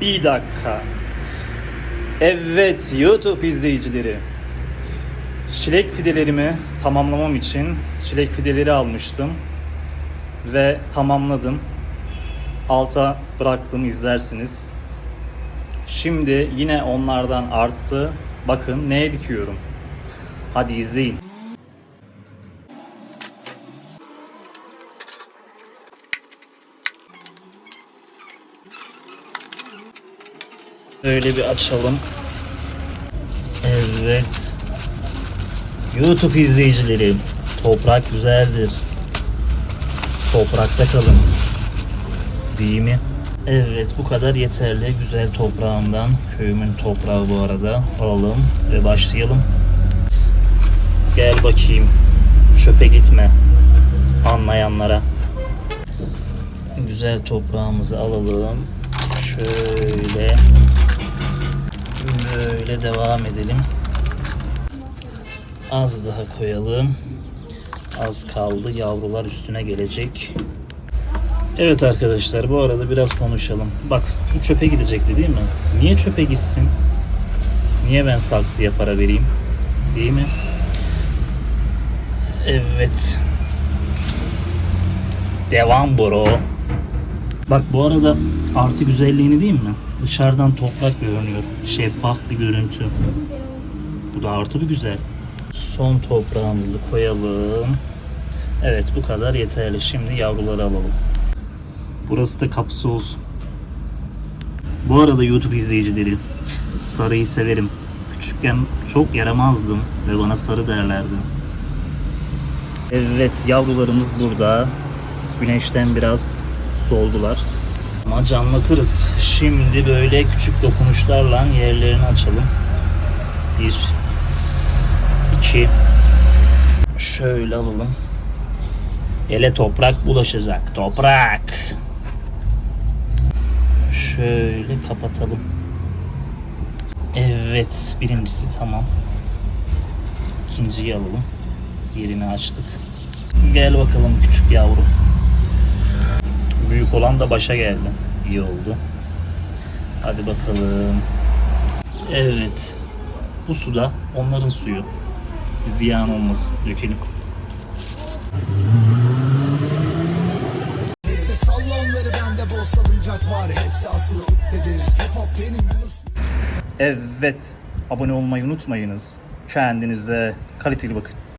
Bir dakika. Evet YouTube izleyicileri. Çilek fidelerimi tamamlamam için çilek fideleri almıştım. Ve tamamladım. Alta bıraktım izlersiniz. Şimdi yine onlardan arttı. Bakın neye dikiyorum. Hadi izleyin. Böyle bir açalım. Evet. YouTube izleyicileri, toprak güzeldir. Toprakta kalın. Değil mi? Evet bu kadar yeterli. Güzel toprağımdan. Köyümün toprağı bu arada. Alalım ve başlayalım. Gel bakayım. Çöpe gitme. Anlayanlara. Güzel toprağımızı alalım. Şöyle Böyle devam edelim. Az daha koyalım. Az kaldı. Yavrular üstüne gelecek. Evet arkadaşlar bu arada biraz konuşalım. Bak bu çöpe gidecekti değil mi? Niye çöpe gitsin? Niye ben saksıya para vereyim? Değil mi? Evet. Devam bro. Bak bu arada artı güzelliğini değil mi? Dışarıdan toprak görünüyor. Şeffaf bir görüntü. Bu da artı bir güzel. Son toprağımızı koyalım. Evet bu kadar yeterli. Şimdi yavruları alalım. Burası da kapısı olsun. Bu arada YouTube izleyicileri sarıyı severim. Küçükken çok yaramazdım ve bana sarı derlerdi. Evet yavrularımız burada. Güneşten biraz soldular. Ama canlatırız. Şimdi böyle küçük dokunuşlarla yerlerini açalım. Bir, iki, şöyle alalım. Ele toprak bulaşacak. Toprak. Şöyle kapatalım. Evet, birincisi tamam. İkinciyi alalım. Yerini açtık. Gel bakalım küçük yavru. Büyük olan da başa geldi. İyi oldu. Hadi bakalım. Evet. Bu suda onların suyu. Ziyan olmasın. Dökelim. Evet. Abone olmayı unutmayınız. Kendinize kaliteli bakın.